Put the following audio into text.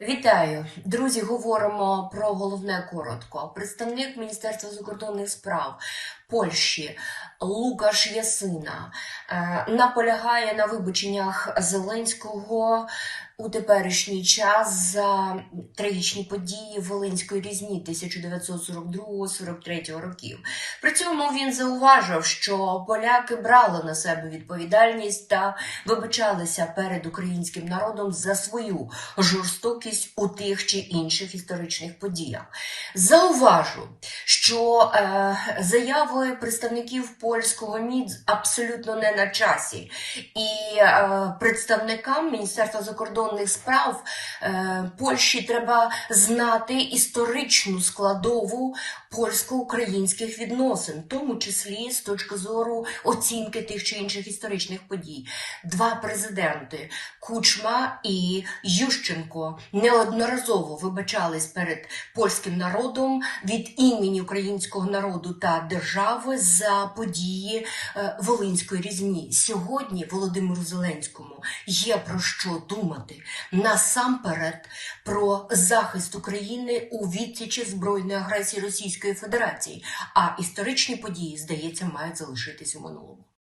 Вітаю, друзі. Говоримо про головне коротко. Представник Міністерства закордонних справ Польщі Лукаш Ясина е, наполягає на вибаченнях Зеленського у теперішній час за трагічні події Волинської різні 1942-43 років. При цьому він зауважив, що поляки брали на себе відповідальність та вибачалися перед українським народом за свою жорстокість у тих чи інших історичних подіях. Зауважу, що е, заяви представників польського МІД абсолютно не на часі, і е, представникам Міністерства закордонних справ е, Польщі треба знати історичну складову польсько-українських відносин, в тому числі з точки зору оцінки тих чи інших історичних подій. Два президенти Кучма і Ющенко неодноразово вибачались перед польським народом від імені українського народу та держави за події е, Волинської різні. Сьогодні Володимиру Зеленському є про що думати насамперед про захист України у відсічі збройної агресії Російської Федерації. А історичні події, здається, мають залишитись у минулому.